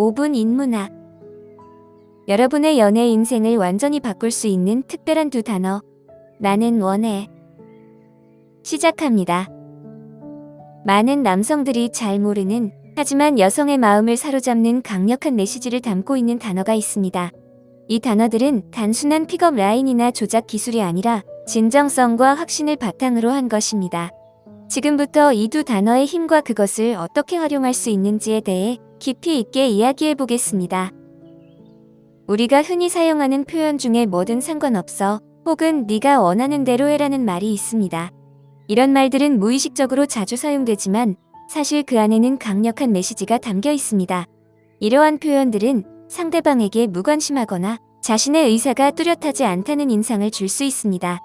5분 인문학 여러분의 연애 인생을 완전히 바꿀 수 있는 특별한 두 단어. 나는 원해. 시작합니다. 많은 남성들이 잘 모르는 하지만 여성의 마음을 사로잡는 강력한 메시지를 담고 있는 단어가 있습니다. 이 단어들은 단순한 픽업 라인이나 조작 기술이 아니라 진정성과 확신을 바탕으로 한 것입니다. 지금부터 이 두 단어의 힘과 그것을 어떻게 활용할 수 있는지에 대해 깊이 있게 이야기해 보겠습니다. 우리가 흔히 사용하는 표현 중에 뭐든 상관없어 혹은 네가 원하는 대로 해라는 말이 있습니다. 이런 말들은 무의식적으로 자주 사용되지만 사실 그 안에는 강력한 메시지가 담겨 있습니다. 이러한 표현들은 상대방에게 무관심하거나 자신의 의사가 뚜렷하지 않다는 인상을 줄 수 있습니다.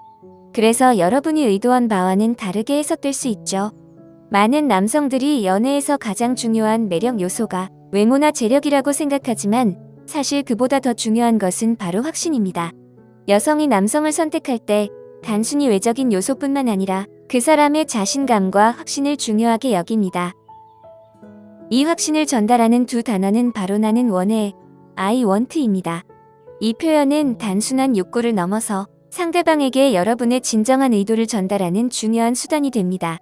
그래서 여러분이 의도한 바와는 다르게 해석될 수 있죠. 많은 남성들이 연애에서 가장 중요한 매력 요소가 외모나 재력이라고 생각하지만 사실 그보다 더 중요한 것은 바로 확신입니다. 여성이 남성을 선택할 때 단순히 외적인 요소뿐만 아니라 그 사람의 자신감과 확신을 중요하게 여깁니다. 이 확신을 전달하는 두 단어는 바로 나는 원해, I want입니다. 이 표현은 단순한 욕구를 넘어서 상대방에게 여러분의 진정한 의도를 전달하는 중요한 수단이 됩니다.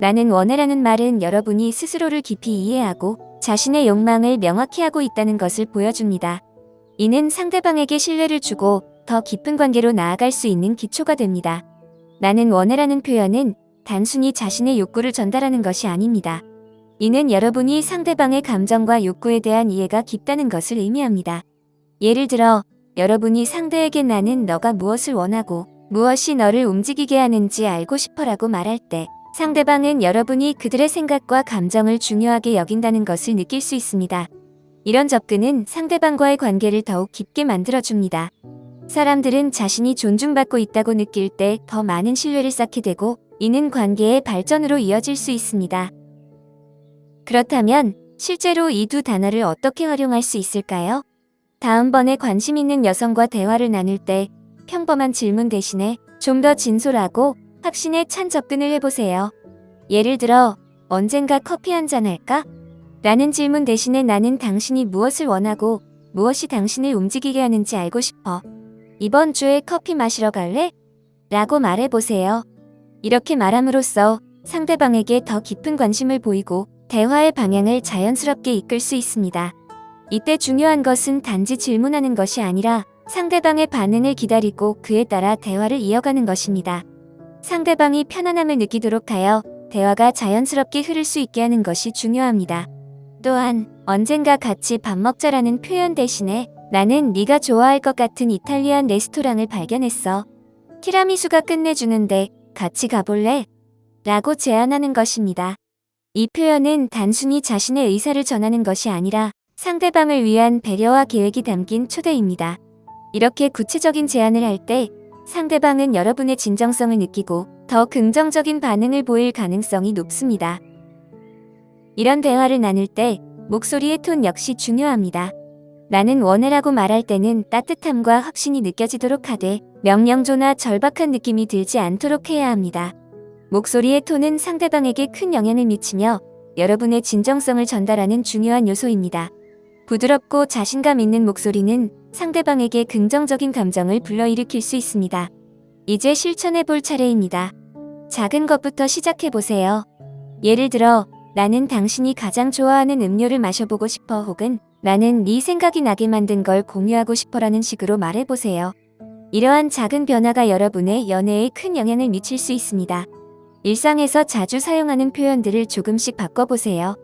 나는 원해라는 말은 여러분이 스스로를 깊이 이해하고 자신의 욕망을 명확히 하고 있다는 것을 보여줍니다. 이는 상대방에게 신뢰를 주고 더 깊은 관계로 나아갈 수 있는 기초가 됩니다. 나는 원해라는 표현은 단순히 자신의 욕구를 전달하는 것이 아닙니다. 이는 여러분이 상대방의 감정과 욕구에 대한 이해가 깊다는 것을 의미합니다. 예를 들어, 여러분이 상대에게 나는 너가 무엇을 원하고 무엇이 너를 움직이게 하는지 알고 싶어라고 말할 때 상대방은 여러분이 그들의 생각과 감정을 중요하게 여긴다는 것을 느낄 수 있습니다. 이런 접근은 상대방과의 관계를 더욱 깊게 만들어줍니다. 사람들은 자신이 존중받고 있다고 느낄 때 더 많은 신뢰를 쌓게 되고 이는 관계의 발전으로 이어질 수 있습니다. 그렇다면 실제로 이 두 단어를 어떻게 활용할 수 있을까요? 다음번에 관심 있는 여성과 대화를 나눌 때 평범한 질문 대신에 좀 더 진솔하고 확신에 찬 접근을 해보세요. 예를 들어, 언젠가 커피 한 잔 할까? 라는 질문 대신에 나는 당신이 무엇을 원하고 무엇이 당신을 움직이게 하는지 알고 싶어. 이번 주에 커피 마시러 갈래? 라고 말해보세요. 이렇게 말함으로써 상대방에게 더 깊은 관심을 보이고 대화의 방향을 자연스럽게 이끌 수 있습니다. 이때 중요한 것은 단지 질문하는 것이 아니라 상대방의 반응을 기다리고 그에 따라 대화를 이어가는 것입니다. 상대방이 편안함을 느끼도록 하여 대화가 자연스럽게 흐를 수 있게 하는 것이 중요합니다. 또한 언젠가 같이 밥 먹자라는 표현 대신에 나는 네가 좋아할 것 같은 이탈리안 레스토랑을 발견했어. 티라미수가 끝내주는데 같이 가볼래? 라고 제안하는 것입니다. 이 표현은 단순히 자신의 의사를 전하는 것이 아니라 상대방을 위한 배려와 계획이 담긴 초대입니다. 이렇게 구체적인 제안을 할 때 상대방은 여러분의 진정성을 느끼고 더 긍정적인 반응을 보일 가능성이 높습니다. 이런 대화를 나눌 때 목소리의 톤 역시 중요합니다. 나는 원해라고 말할 때는 따뜻함과 확신이 느껴지도록 하되 명령조나 절박한 느낌이 들지 않도록 해야 합니다. 목소리의 톤은 상대방에게 큰 영향을 미치며 여러분의 진정성을 전달하는 중요한 요소입니다. 부드럽고 자신감 있는 목소리는 상대방에게 긍정적인 감정을 불러일으킬 수 있습니다. 이제 실천해 볼 차례입니다. 작은 것부터 시작해 보세요. 예를 들어, 나는 당신이 가장 좋아하는 음료를 마셔보고 싶어 혹은 나는 네 생각이 나게 만든 걸 공유하고 싶어라는 식으로 말해보세요. 이러한 작은 변화가 여러분의 연애에 큰 영향을 미칠 수 있습니다. 일상에서 자주 사용하는 표현들을 조금씩 바꿔보세요.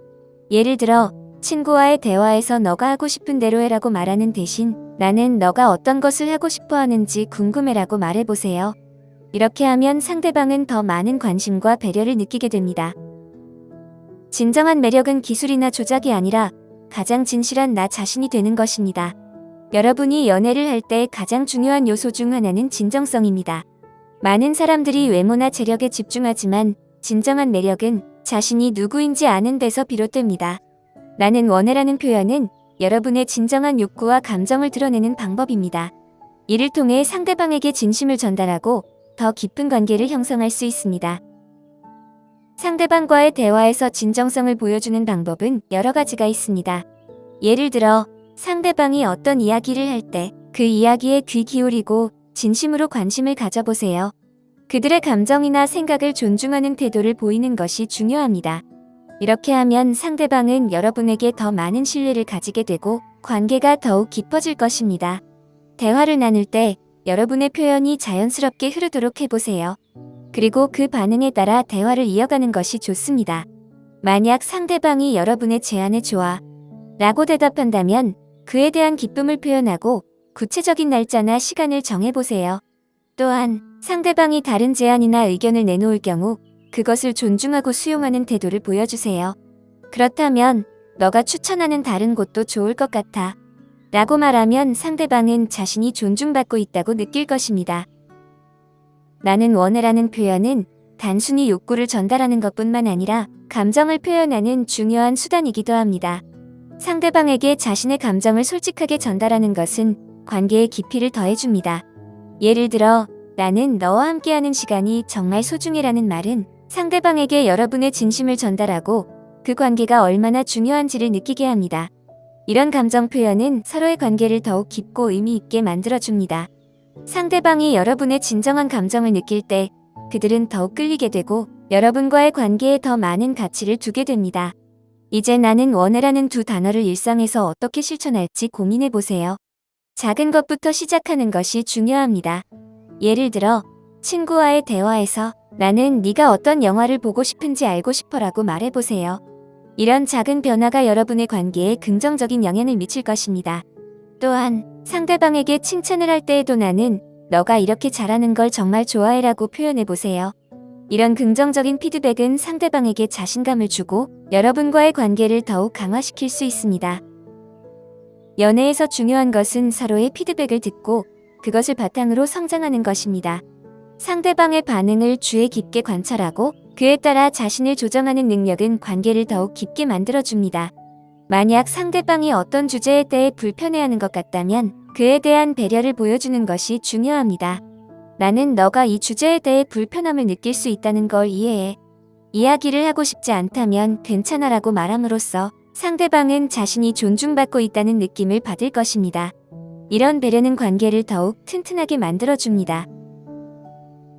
예를 들어, 친구와의 대화에서 너가 하고 싶은 대로 해라고 말하는 대신 나는 너가 어떤 것을 하고 싶어 하는지 궁금해라고 말해보세요. 이렇게 하면 상대방은 더 많은 관심과 배려를 느끼게 됩니다. 진정한 매력은 기술이나 조작이 아니라 가장 진실한 나 자신이 되는 것입니다. 여러분이 연애를 할 때 가장 중요한 요소 중 하나는 진정성입니다. 많은 사람들이 외모나 재력에 집중하지만 진정한 매력은 자신이 누구인지 아는 데서 비롯됩니다. 나는 원해라는 표현은 여러분의 진정한 욕구와 감정을 드러내는 방법입니다. 이를 통해 상대방에게 진심을 전달하고 더 깊은 관계를 형성할 수 있습니다. 상대방과의 대화에서 진정성을 보여주는 방법은 여러 가지가 있습니다. 예를 들어 상대방이 어떤 이야기를 할 때 그 이야기에 귀 기울이고 진심으로 관심을 가져보세요. 그들의 감정이나 생각을 존중하는 태도를 보이는 것이 중요합니다. 이렇게 하면 상대방은 여러분에게 더 많은 신뢰를 가지게 되고 관계가 더욱 깊어질 것입니다. 대화를 나눌 때 여러분의 표현이 자연스럽게 흐르도록 해보세요. 그리고 그 반응에 따라 대화를 이어가는 것이 좋습니다. 만약 상대방이 여러분의 제안에 좋아 라고 대답한다면 그에 대한 기쁨을 표현하고 구체적인 날짜나 시간을 정해보세요. 또한 상대방이 다른 제안이나 의견을 내놓을 경우 그것을 존중하고 수용하는 태도를 보여주세요. 그렇다면 너가 추천하는 다른 곳도 좋을 것 같아. 라고 말하면 상대방은 자신이 존중받고 있다고 느낄 것입니다. 나는 원해라는 표현은 단순히 욕구를 전달하는 것뿐만 아니라 감정을 표현하는 중요한 수단이기도 합니다. 상대방에게 자신의 감정을 솔직하게 전달하는 것은 관계의 깊이를 더해줍니다. 예를 들어, 나는 너와 함께하는 시간이 정말 소중해라는 말은 상대방에게 여러분의 진심을 전달하고 그 관계가 얼마나 중요한지를 느끼게 합니다. 이런 감정 표현은 서로의 관계를 더욱 깊고 의미 있게 만들어줍니다. 상대방이 여러분의 진정한 감정을 느낄 때 그들은 더욱 끌리게 되고 여러분과의 관계에 더 많은 가치를 두게 됩니다. 이제 나는 원해라는 두 단어를 일상에서 어떻게 실천할지 고민해 보세요. 작은 것부터 시작하는 것이 중요합니다. 예를 들어 친구와의 대화에서 나는 네가 어떤 영화를 보고 싶은지 알고 싶어라고 말해 보세요. 이런 작은 변화가 여러분의 관계에 긍정적인 영향을 미칠 것입니다. 또한 상대방에게 칭찬을 할 때에도 나는 너가 이렇게 잘하는 걸 정말 좋아해라고 표현해 보세요. 이런 긍정적인 피드백은 상대방에게 자신감을 주고 여러분과의 관계를 더욱 강화시킬 수 있습니다. 연애에서 중요한 것은 서로의 피드백을 듣고 그것을 바탕으로 성장하는 것입니다. 상대방의 반응을 주의 깊게 관찰하고 그에 따라 자신을 조정하는 능력은 관계를 더욱 깊게 만들어줍니다. 만약 상대방이 어떤 주제에 대해 불편해하는 것 같다면 그에 대한 배려를 보여주는 것이 중요합니다. 나는 너가 이 주제에 대해 불편함을 느낄 수 있다는 걸 이해해. 이야기를 하고 싶지 않다면 괜찮아라고 말함으로써 상대방은 자신이 존중받고 있다는 느낌을 받을 것입니다. 이런 배려는 관계를 더욱 튼튼하게 만들어줍니다.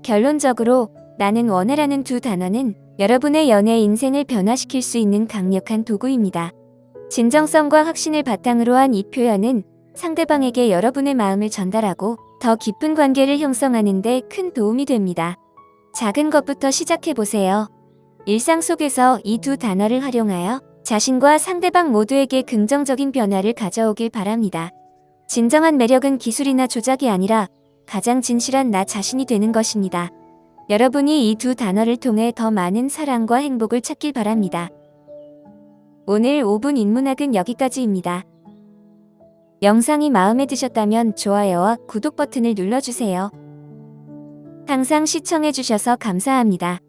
결론적으로 나는 원해라는 두 단어는 여러분의 연애 인생을 변화시킬 수 있는 강력한 도구입니다. 진정성과 확신을 바탕으로 한 이 표현은 상대방에게 여러분의 마음을 전달하고 더 깊은 관계를 형성하는 데 큰 도움이 됩니다. 작은 것부터 시작해 보세요. 일상 속에서 이 두 단어를 활용하여 자신과 상대방 모두에게 긍정적인 변화를 가져오길 바랍니다. 진정한 매력은 기술이나 조작이 아니라 가장 진실한 나 자신이 되는 것입니다. 여러분이 이 두 단어를 통해 더 많은 사랑과 행복을 찾길 바랍니다. 오늘 5분 인문학은 여기까지입니다. 영상이 마음에 드셨다면 좋아요와 구독 버튼을 눌러주세요. 항상 시청해주셔서 감사합니다.